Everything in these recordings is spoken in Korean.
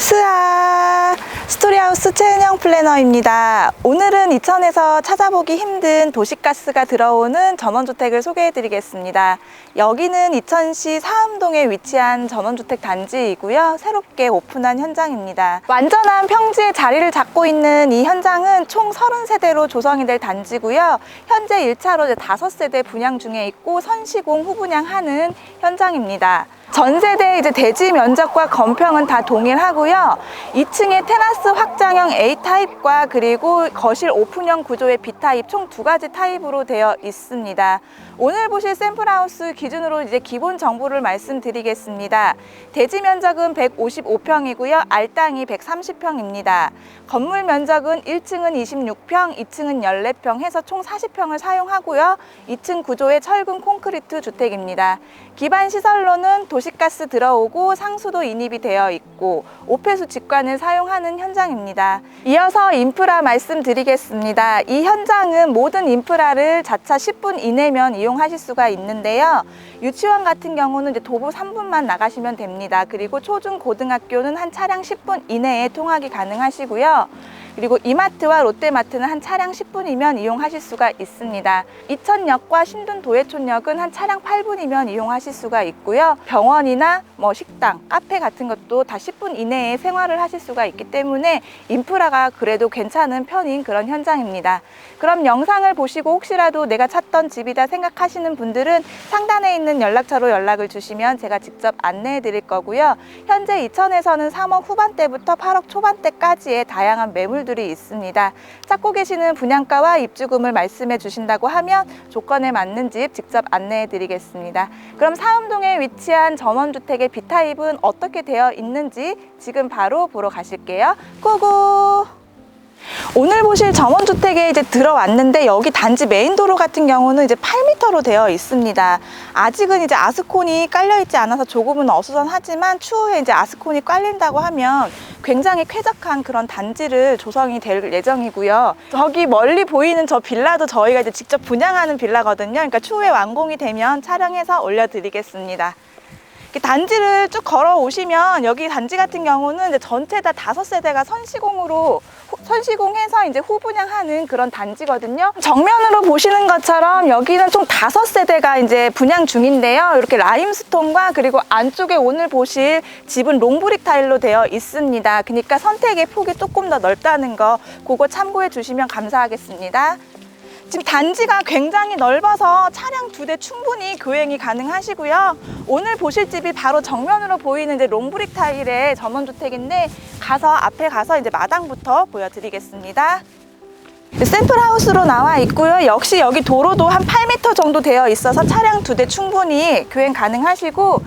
스아 스토리하우스 최은영 플래너입니다. 오늘은 이천에서 찾아보기 힘든 도시가스가 들어오는 전원주택을 소개해드리겠습니다. 여기는 이천시 사암동에 위치한 전원주택 단지이고요. 새롭게 오픈한 현장입니다. 완전한 평지에 자리를 잡고 있는 이 현장은 총 30세대로 조성이 될 단지고요. 현재 1차로 5세대 분양 중에 있고 선시공 후분양하는 현장입니다. 전 세대 이제 대지 면적과 건평은 다 동일하고요. 2층에 테라스 확장형 A 타입과 그리고 거실 오픈형 구조의 B 타입 총 두 가지 타입으로 되어 있습니다. 오늘 보실 샘플하우스 기준으로 이제 기본 정보를 말씀드리겠습니다. 대지 면적은 155평이고요. 알땅이 130평입니다. 건물 면적은 1층은 26평, 2층은 14평 해서 총 40평을 사용하고요. 2층 구조의 철근 콘크리트 주택입니다. 기반 시설로는 도시가스 들어오고 상수도 인입이 되어 있고 오폐수 직관을 사용하는 현장입니다. 이어서 인프라 말씀드리겠습니다. 이 현장은 모든 인프라를 자차 10분 이내면 이용하실 수가 있는데요. 유치원 같은 경우는 이제 도보 3분만 나가시면 됩니다. 그리고 초중 고등학교는 한 차량 10분 이내에 통학이 가능하시고요. 그리고 이마트와 롯데마트는 한 차량 10분이면 이용하실 수가 있습니다. 이천역과 신둔 도예촌역은 한 차량 8분이면 이용하실 수가 있고요. 병원이나 뭐 식당, 카페 같은 것도 다 10분 이내에 생활을 하실 수가 있기 때문에 인프라가 그래도 괜찮은 편인 그런 현장입니다. 그럼 영상을 보시고 혹시라도 내가 찾던 집이다 생각하시는 분들은 상단에 있는 연락처로 연락을 주시면 제가 직접 안내해 드릴 거고요. 현재 이천에서는 3억 후반대부터 8억 초반대까지의 다양한 매물들 이 있습니다. 찾고 계시는 분양가와 입주금을 말씀해 주신다고 하면 조건에 맞는 집 직접 안내해 드리겠습니다. 그럼 사음동에 위치한 전원주택의 B타입은 어떻게 되어 있는지 지금 바로 보러 가실게요. 고고! 오늘 보실 전원주택에 이제 들어왔는데 여기 단지 메인 도로 같은 경우는 이제 8m로 되어 있습니다. 아직은 이제 아스콘이 깔려 있지 않아서 조금은 어수선하지만 추후에 이제 아스콘이 깔린다고 하면 굉장히 쾌적한 그런 단지를 조성이 될 예정이고요. 저기 멀리 보이는 저 빌라도 저희가 이제 직접 분양하는 빌라거든요. 그러니까 추후에 완공이 되면 촬영해서 올려드리겠습니다. 단지를 쭉 걸어 오시면 여기 단지 같은 경우는 전체 다 다섯 세대가 선시공으로 후- 선시공해서 이제 후분양하는 그런 단지거든요. 정면으로 보시는 것처럼 여기는 총 다섯 세대가 이제 분양 중인데요. 이렇게 라임스톤과 그리고 안쪽에 오늘 보실 집은 롱브릭 타일로 되어 있습니다. 그러니까 선택의 폭이 조금 더 넓다는 거 그거 참고해 주시면 감사하겠습니다. 지금 단지가 굉장히 넓어서 차량 두 대 충분히 교행이 가능하시고요. 오늘 보실 집이 바로 정면으로 보이는 이제 롱브릭 타일의 전원주택인데 가서 앞에 가서 이제 마당부터 보여드리겠습니다. 샘플 하우스로 나와 있고요. 역시 여기 도로도 한 8m 정도 되어 있어서 차량 두 대 충분히 교행 가능하시고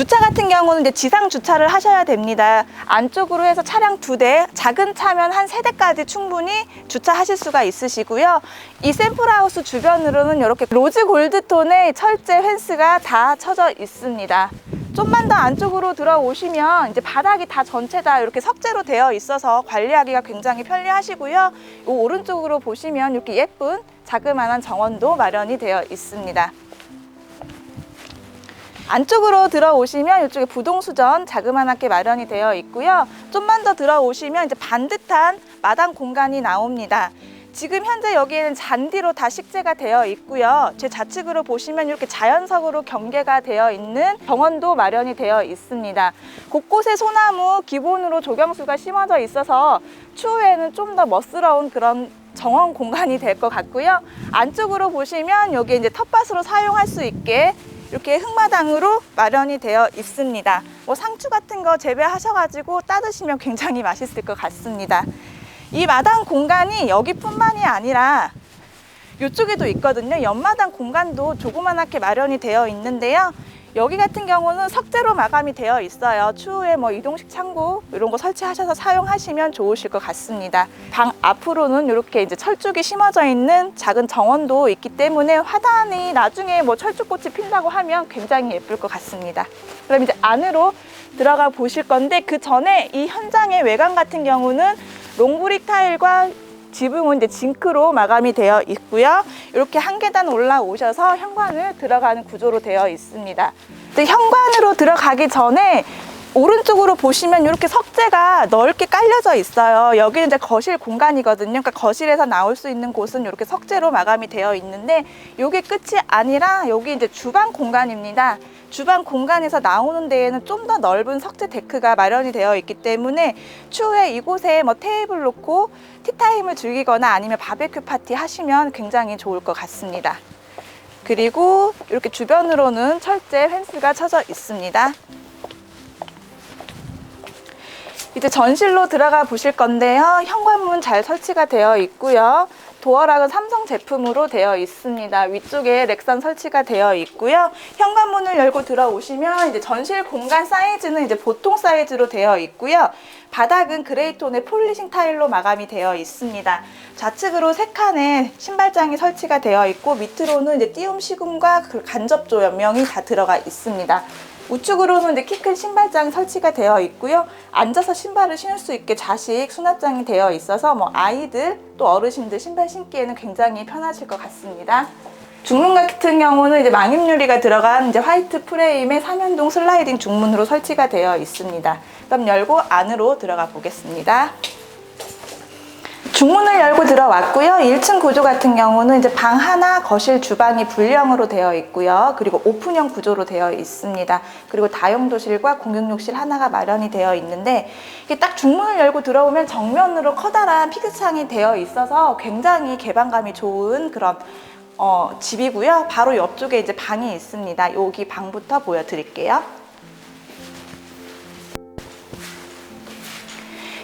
주차 같은 경우는 이제 지상 주차를 하셔야 됩니다. 안쪽으로 해서 차량 두 대, 작은 차면 한 세 대까지 충분히 주차하실 수가 있으시고요. 이 샘플 하우스 주변으로는 이렇게 로즈 골드 톤의 철제 펜스가 다 쳐져 있습니다. 좀만 더 안쪽으로 들어오시면 이제 바닥이 다 전체 다 이렇게 석재로 되어 있어서 관리하기가 굉장히 편리하시고요. 이 오른쪽으로 보시면 이렇게 예쁜 자그마한 정원도 마련이 되어 있습니다. 안쪽으로 들어오시면 이쪽에 부동수전 자그마하게 마련이 되어 있고요. 좀만 더 들어오시면 이제 반듯한 마당 공간이 나옵니다. 지금 현재 여기에는 잔디로 다 식재가 되어 있고요. 제 좌측으로 보시면 이렇게 자연석으로 경계가 되어 있는 정원도 마련이 되어 있습니다. 곳곳에 소나무 기본으로 조경수가 심어져 있어서 추후에는 좀 더 멋스러운 그런 정원 공간이 될 것 같고요. 안쪽으로 보시면 여기 이제 텃밭으로 사용할 수 있게 이렇게 흙마당으로 마련이 되어 있습니다. 뭐 상추 같은 거 재배하셔가지고 따드시면 굉장히 맛있을 것 같습니다. 이 마당 공간이 여기뿐만이 아니라 이쪽에도 있거든요. 옆마당 공간도 조그만하게 마련이 되어 있는데요. 여기 같은 경우는 석재로 마감이 되어 있어요. 추후에 뭐 이동식 창고 이런 거 설치하셔서 사용하시면 좋으실 것 같습니다. 방 앞으로는 이렇게 이제 철쭉이 심어져 있는 작은 정원도 있기 때문에 화단이 나중에 뭐 철쭉꽃이 핀다고 하면 굉장히 예쁠 것 같습니다. 그럼 이제 안으로 들어가 보실 건데 그 전에 이 현장의 외관 같은 경우는 롱브릭 타일과 지붕은 이제 징크로 마감이 되어 있고요. 이렇게 한 계단 올라오셔서 현관을 들어가는 구조로 되어 있습니다. 현관으로 들어가기 전에 오른쪽으로 보시면 이렇게 석재가 넓게 깔려져 있어요. 여기는 이제 거실 공간이거든요. 그러니까 거실에서 나올 수 있는 곳은 이렇게 석재로 마감이 되어 있는데 이게 끝이 아니라 여기 이제 주방 공간입니다. 주방 공간에서 나오는 데에는 좀 더 넓은 석재 데크가 마련이 되어 있기 때문에 추후에 이곳에 뭐 테이블 놓고 티타임을 즐기거나 아니면 바베큐 파티 하시면 굉장히 좋을 것 같습니다. 그리고 이렇게 주변으로는 철제 펜스가 쳐져 있습니다. 이제 전실로 들어가 보실 건데요. 현관문 잘 설치가 되어 있고요. 도어락은 삼성 제품으로 되어 있습니다. 위쪽에 렉선 설치가 되어 있고요. 현관문을 열고 들어오시면 이제 전실 공간 사이즈는 이제 보통 사이즈로 되어 있고요. 바닥은 그레이톤의 폴리싱 타일로 마감이 되어 있습니다. 좌측으로 세 칸의 신발장이 설치가 되어 있고 밑으로는 이제 띄움 시공과 그 간접 조명이 다 들어가 있습니다. 우측으로는 이제 키 큰 신발장이 설치가 되어 있고요. 앉아서 신발을 신을 수 있게 좌식 수납장이 되어 있어서 뭐 아이들 또 어르신들 신발 신기에는 굉장히 편하실 것 같습니다. 중문 같은 경우는 이제 망임유리가 들어간 이제 화이트 프레임의 삼연동 슬라이딩 중문으로 설치가 되어 있습니다. 그럼 열고 안으로 들어가 보겠습니다. 중문을 열고 들어왔고요. 1층 구조 같은 경우는 이제 방 하나, 거실, 주방이 분량으로 되어 있고요. 그리고 오픈형 구조로 되어 있습니다. 그리고 다용도실과 공용욕실 하나가 마련이 되어 있는데 이게 딱 중문을 열고 들어오면 정면으로 커다란 피크창이 되어 있어서 굉장히 개방감이 좋은 그런 어, 집이고요. 바로 옆쪽에 이제 방이 있습니다. 여기 방부터 보여드릴게요.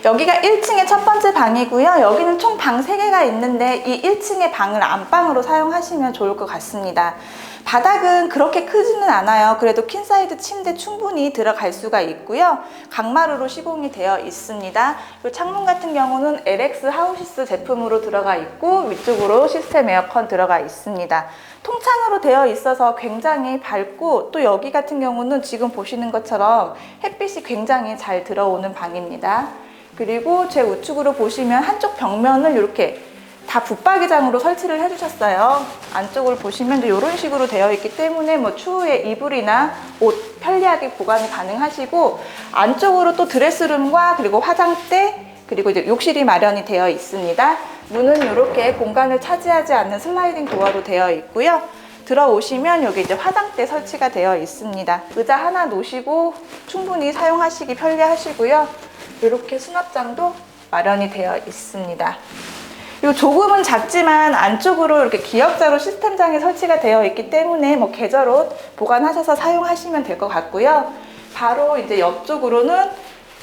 여기가 1층의 첫 번째 방이고요. 여기는 총 방 3개가 있는데 이 1층의 방을 안방으로 사용하시면 좋을 것 같습니다. 바닥은 그렇게 크지는 않아요. 그래도 퀸사이드 침대 충분히 들어갈 수가 있고요. 강마루로 시공이 되어 있습니다. 그리고 창문 같은 경우는 LX 하우시스 제품으로 들어가 있고 위쪽으로 시스템 에어컨 들어가 있습니다. 통창으로 되어 있어서 굉장히 밝고 또 여기 같은 경우는 지금 보시는 것처럼 햇빛이 굉장히 잘 들어오는 방입니다. 그리고 제 우측으로 보시면 한쪽 벽면을 이렇게 다 붙박이장으로 설치를 해주셨어요. 안쪽을 보시면 이런 식으로 되어 있기 때문에 뭐 추후에 이불이나 옷 편리하게 보관이 가능하시고 안쪽으로 또 드레스룸과 그리고 화장대 그리고 이제 욕실이 마련이 되어 있습니다. 문은 이렇게 공간을 차지하지 않는 슬라이딩 도어로 되어 있고요. 들어오시면 여기 이제 화장대 설치가 되어 있습니다. 의자 하나 놓으시고 충분히 사용하시기 편리하시고요. 이렇게 수납장도 마련이 되어 있습니다. 이 조금은 작지만 안쪽으로 이렇게 기역자로 시스템장이 설치가 되어 있기 때문에 뭐 계절옷 보관하셔서 사용하시면 될 것 같고요. 바로 이제 옆쪽으로는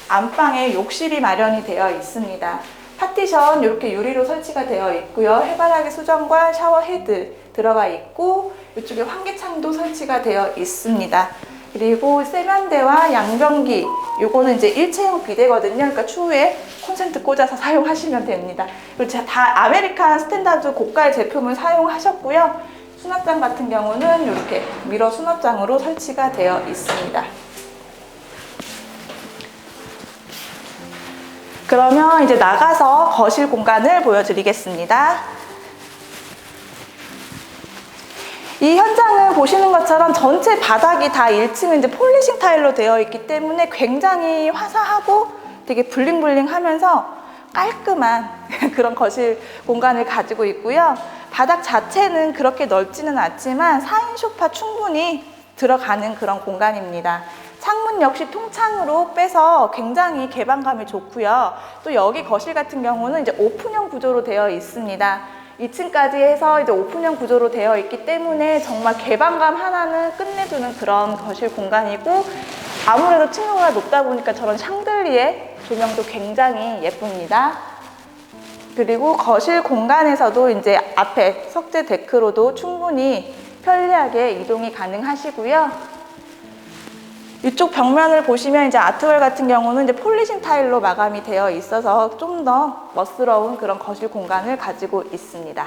안방에 욕실이 마련이 되어 있습니다. 파티션 이렇게 유리로 설치가 되어 있고요. 해바라기 수정과 샤워 헤드 들어가 있고 이쪽에 환기창도 설치가 되어 있습니다. 그리고 세면대와 양변기 요거는 이제 일체형 비대거든요. 그러니까 추후에 콘센트 꽂아서 사용하시면 됩니다. 그리고 다 아메리칸 스탠다드 고가의 제품을 사용하셨고요. 수납장 같은 경우는 이렇게 미러 수납장으로 설치가 되어 있습니다. 그러면 이제 나가서 거실 공간을 보여드리겠습니다. 이 현장을 보시는 것처럼 전체 바닥이 다 1층은 이제 폴리싱 타일로 되어 있기 때문에 굉장히 화사하고 되게 블링블링 하면서 깔끔한 그런 거실 공간을 가지고 있고요. 바닥 자체는 그렇게 넓지는 않지만 4인 소파 충분히 들어가는 그런 공간입니다. 창문 역시 통창으로 빼서 굉장히 개방감이 좋고요. 또 여기 거실 같은 경우는 이제 오픈형 구조로 되어 있습니다. 2층까지 해서 이제 오픈형 구조로 되어 있기 때문에 정말 개방감 하나는 끝내주는 그런 거실 공간이고 아무래도 층고가 높다 보니까 저런 샹들리에 조명도 굉장히 예쁩니다. 그리고 거실 공간에서도 이제 앞에 석재 데크로도 충분히 편리하게 이동이 가능하시고요. 이쪽 벽면을 보시면 이제 아트월 같은 경우는 이제 폴리싱 타일로 마감이 되어 있어서 좀 더 멋스러운 그런 거실 공간을 가지고 있습니다.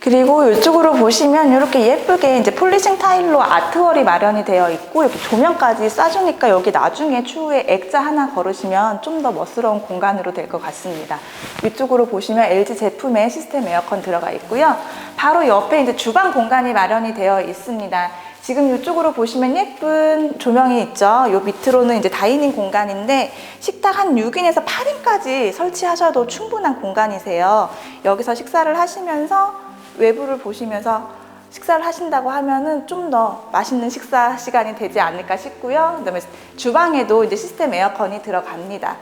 그리고 이쪽으로 보시면 이렇게 예쁘게 이제 폴리싱 타일로 아트월이 마련이 되어 있고 이렇게 조명까지 쏴주니까 여기 나중에 추후에 액자 하나 걸으시면 좀 더 멋스러운 공간으로 될 것 같습니다. 위쪽으로 보시면 LG 제품의 시스템 에어컨 들어가 있고요. 바로 옆에 이제 주방 공간이 마련이 되어 있습니다. 지금 이쪽으로 보시면 예쁜 조명이 있죠. 요 밑으로는 이제 다이닝 공간인데 식탁 한 6인에서 8인까지 설치하셔도 충분한 공간이세요. 여기서 식사를 하시면서 외부를 보시면서 식사를 하신다고 하면은 좀 더 맛있는 식사 시간이 되지 않을까 싶고요. 그다음에 주방에도 이제 시스템 에어컨이 들어갑니다.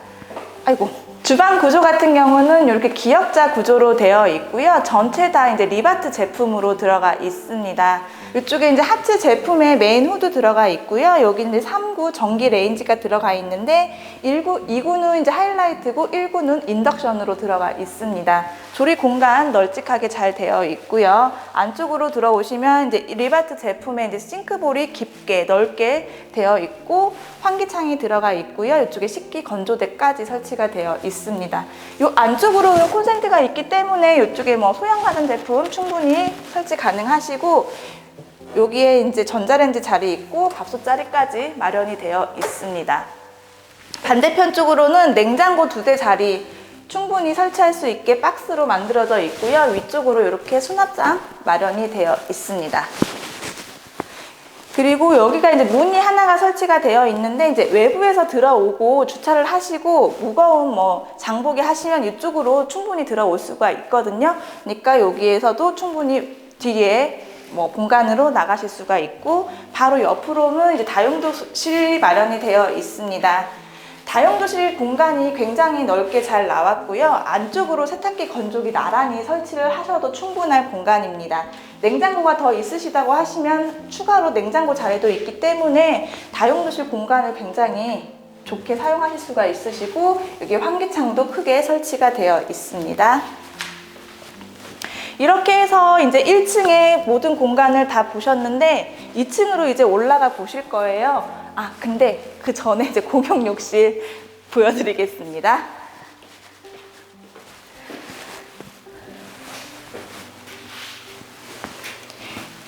아이고. 주방 구조 같은 경우는 이렇게 기역자 구조로 되어 있고요. 전체 다 이제 리바트 제품으로 들어가 있습니다. 이쪽에 이제 하츠 제품의 메인 후드 들어가 있고요. 여기 이제 3구 전기 레인지가 들어가 있는데 1구, 2구는 이제 하이라이트고 1구는 인덕션으로 들어가 있습니다. 조리 공간 널찍하게 잘 되어 있고요. 안쪽으로 들어오시면 이제 리바트 제품의 이제 싱크볼이 깊게 넓게 되어 있고 환기창이 들어가 있고요. 이쪽에 식기 건조대까지 설치가 되어 있습니다. 이 안쪽으로는 콘센트가 있기 때문에 이쪽에 뭐 소형 가전 제품 충분히 설치 가능하시고 여기에 이제 전자레인지 자리 있고 밥솥 자리까지 마련이 되어 있습니다. 반대편 쪽으로는 냉장고 두 대 자리 충분히 설치할 수 있게 박스로 만들어져 있고요. 위쪽으로 이렇게 수납장 마련이 되어 있습니다. 그리고 여기가 이제 문이 하나가 설치가 되어 있는데 이제 외부에서 들어오고 주차를 하시고 무거운 뭐 장보기 하시면 이쪽으로 충분히 들어올 수가 있거든요. 그러니까 여기에서도 충분히 뒤에 뭐 공간으로 나가실 수가 있고 바로 옆으로는 이제 다용도실이 마련이 되어 있습니다. 다용도실 공간이 굉장히 넓게 잘 나왔고요. 안쪽으로 세탁기 건조기 나란히 설치를 하셔도 충분할 공간입니다. 냉장고가 더 있으시다고 하시면 추가로 냉장고 자리도 있기 때문에 다용도실 공간을 굉장히 좋게 사용하실 수가 있으시고 여기 환기창도 크게 설치가 되어 있습니다. 이렇게 해서 이제 1층의 모든 공간을 다 보셨는데 2층으로 이제 올라가 보실 거예요. 아, 근데 그 전에 이제 공용 욕실 보여드리겠습니다.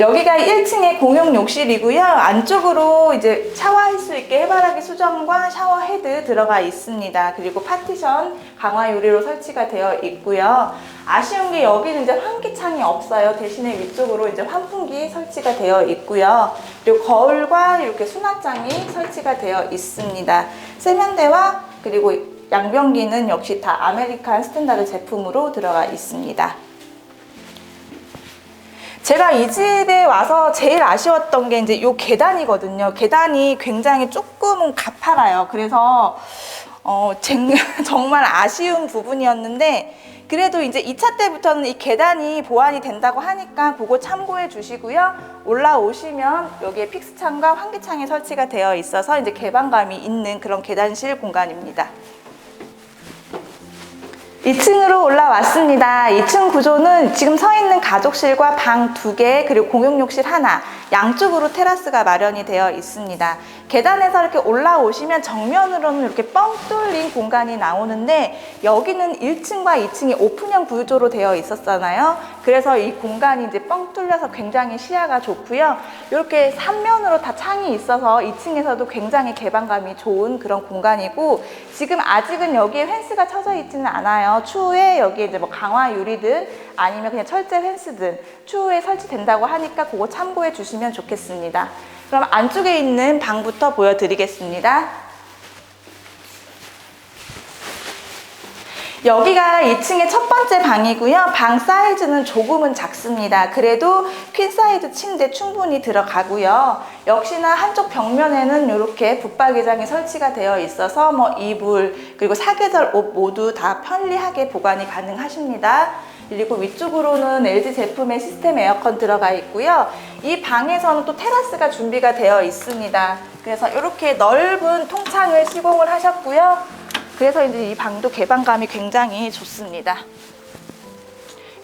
여기가 1층의 공용 욕실이고요. 안쪽으로 이제 샤워할 수 있게 해바라기 수전과 샤워 헤드 들어가 있습니다. 그리고 파티션 강화 유리로 설치가 되어 있고요. 아쉬운 게 여기는 이제 환기창이 없어요. 대신에 위쪽으로 이제 환풍기 설치가 되어 있고요. 그리고 거울과 이렇게 수납장이 설치가 되어 있습니다. 세면대와 그리고 양변기는 역시 다 아메리칸 스탠다드 제품으로 들어가 있습니다. 제가 이 집에 와서 제일 아쉬웠던 게 이제 요 계단이거든요. 계단이 굉장히 조금은 가파라요. 그래서 어, 쟁- 정말 아쉬운 부분이었는데 그래도 이제 2차 때부터는 이 계단이 보완이 된다고 하니까 그거 참고해 주시고요. 올라오시면 여기에 픽스창과 환기창이 설치가 되어 있어서 이제 개방감이 있는 그런 계단실 공간입니다. 2층으로 올라왔습니다. 2층 구조는 지금 서 있는 가족실과 방두 개, 그리고 공용욕실 하나, 양쪽으로 테라스가 마련이 되어 있습니다. 계단에서 이렇게 올라오시면 정면으로는 이렇게 뻥 뚫린 공간이 나오는데 여기는 1층과 2층이 오픈형 구조로 되어 있었잖아요. 그래서 이 공간이 이제 뻥 뚫려서 굉장히 시야가 좋고요. 이렇게 삼면으로 다 창이 있어서 2층에서도 굉장히 개방감이 좋은 그런 공간이고 지금 아직은 여기에 펜스가 쳐져 있지는 않아요. 추후에 여기에 이제 뭐 강화 유리든 아니면 그냥 철제 펜스든 추후에 설치된다고 하니까 그거 참고해 주시면 좋겠습니다. 그럼 안쪽에 있는 방부터 보여드리겠습니다. 여기가 2층의 첫 번째 방이고요. 방 사이즈는 조금은 작습니다. 그래도 퀸 사이즈 침대 충분히 들어가고요. 역시나 한쪽 벽면에는 이렇게 붙박이장이 설치가 되어 있어서 뭐 이불 그리고 사계절 옷 모두 다 편리하게 보관이 가능하십니다. 그리고 위쪽으로는 LG 제품의 시스템 에어컨 들어가 있고요. 이 방에서는 또 테라스가 준비가 되어 있습니다. 그래서 이렇게 넓은 통창을 시공을 하셨고요. 그래서 이제 이 방도 개방감이 굉장히 좋습니다.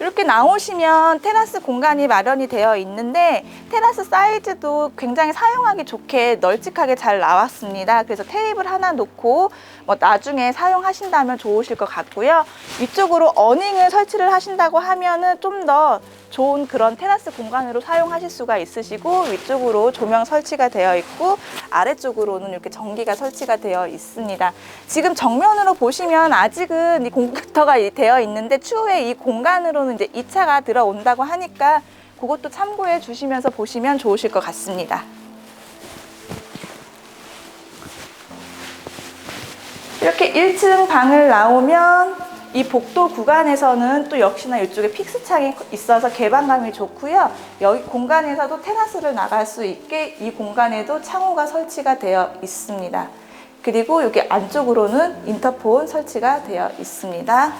이렇게 나오시면 테라스 공간이 마련이 되어 있는데 테라스 사이즈도 굉장히 사용하기 좋게 널찍하게 잘 나왔습니다. 그래서 테이블 하나 놓고 뭐 나중에 사용하신다면 좋으실 것 같고요. 위쪽으로 어닝을 설치를 하신다고 하면은 좀더 좋은 그런 테라스 공간으로 사용하실 수가 있으시고 위쪽으로 조명 설치가 되어 있고 아래쪽으로는 이렇게 전기가 설치가 되어 있습니다. 지금 정면으로 보시면 아직은 이 공터가 되어 있는데 추후에 이 공간으로는 이제 2차가 들어온다고 하니까 그것도 참고해 주시면서 보시면 좋으실 것 같습니다. 이렇게 1층 방을 나오면 이 복도 구간에서는 또 역시나 이쪽에 픽스창이 있어서 개방감이 좋고요. 여기 공간에서도 테라스를 나갈 수 있게 이 공간에도 창호가 설치가 되어 있습니다. 그리고 여기 안쪽으로는 인터폰 설치가 되어 있습니다.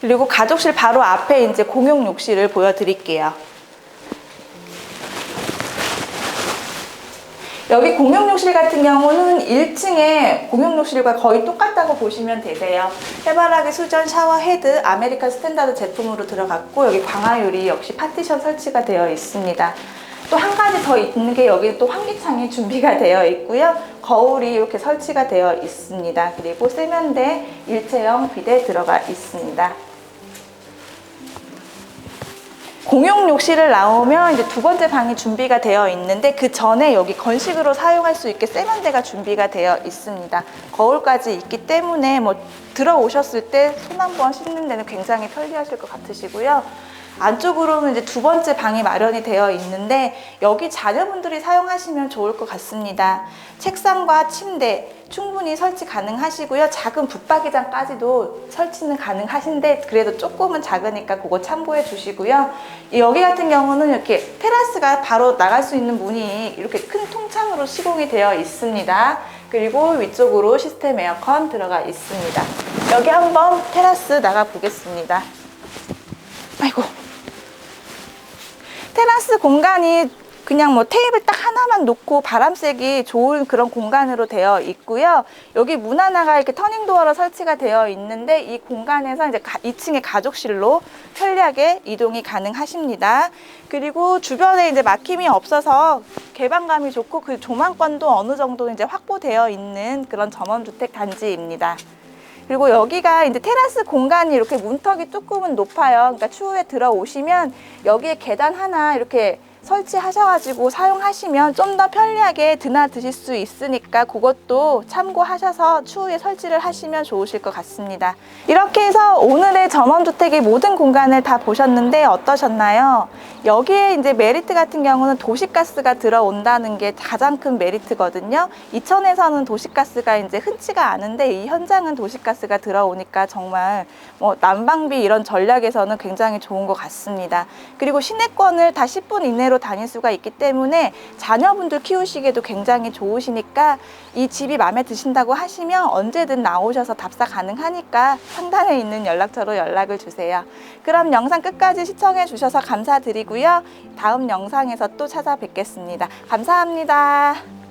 그리고 가족실 바로 앞에 이제 공용 욕실을 보여드릴게요. 여기 공용욕실 같은 경우는 1층에 공용욕실과 거의 똑같다고 보시면 되세요. 해바라기 수전 샤워 헤드 아메리칸 스탠다드 제품으로 들어갔고 여기 광화유리 역시 파티션 설치가 되어 있습니다. 또 한 가지 더 있는 게 여기 또 환기창이 준비가 되어 있고요. 거울이 이렇게 설치가 되어 있습니다. 그리고 세면대 일체형 비대 들어가 있습니다. 공용 욕실을 나오면 이제 두 번째 방이 준비가 되어 있는데 그 전에 여기 건식으로 사용할 수 있게 세면대가 준비가 되어 있습니다. 거울까지 있기 때문에 뭐 들어오셨을 때 손 한 번 씻는 데는 굉장히 편리하실 것 같으시고요. 안쪽으로는 이제 두 번째 방이 마련이 되어 있는데 여기 자녀분들이 사용하시면 좋을 것 같습니다. 책상과 침대 충분히 설치 가능하시고요. 작은 붙박이장까지도 설치는 가능하신데 그래도 조금은 작으니까 그거 참고해 주시고요. 이 여기 같은 경우는 이렇게 테라스가 바로 나갈 수 있는 문이 이렇게 큰 통창으로 시공이 되어 있습니다. 그리고 위쪽으로 시스템 에어컨 들어가 있습니다. 여기 한번 테라스 나가 보겠습니다. 아이고. 테라스 공간이 그냥 뭐 테이블 딱 하나만 놓고 바람 쐬기 좋은 그런 공간으로 되어 있고요. 여기 문 하나가 이렇게 터닝 도어로 설치가 되어 있는데 이 공간에서 이제 2층의 가족실로 편리하게 이동이 가능하십니다. 그리고 주변에 이제 막힘이 없어서 개방감이 좋고 그 조망권도 어느 정도 이제 확보되어 있는 그런 전원주택 단지입니다. 그리고 여기가 이제 테라스 공간이 이렇게 문턱이 조금은 높아요. 그러니까 추후에 들어오시면 여기에 계단 하나 이렇게 설치하셔가지고 사용하시면 좀 더 편리하게 드나드실 수 있으니까 그것도 참고하셔서 추후에 설치를 하시면 좋으실 것 같습니다. 이렇게 해서 오늘의 전원주택의 모든 공간을 다 보셨는데 어떠셨나요? 여기에 이제 메리트 같은 경우는 도시가스가 들어온다는 게 가장 큰 메리트거든요. 이천에서는 도시가스가 이제 흔치가 않은데 이 현장은 도시가스가 들어오니까 정말 뭐 난방비 이런 전략에서는 굉장히 좋은 것 같습니다. 그리고 시내권을 다 10분 이내 로 다닐 수가 있기 때문에 자녀분들 키우시기에도 굉장히 좋으시니까 이 집이 마음에 드신다고 하시면 언제든 나오셔서 답사 가능하니까 상단에 있는 연락처로 연락을 주세요. 그럼 영상 끝까지 시청해 주셔서 감사드리고요. 다음 영상에서 또 찾아뵙겠습니다. 감사합니다.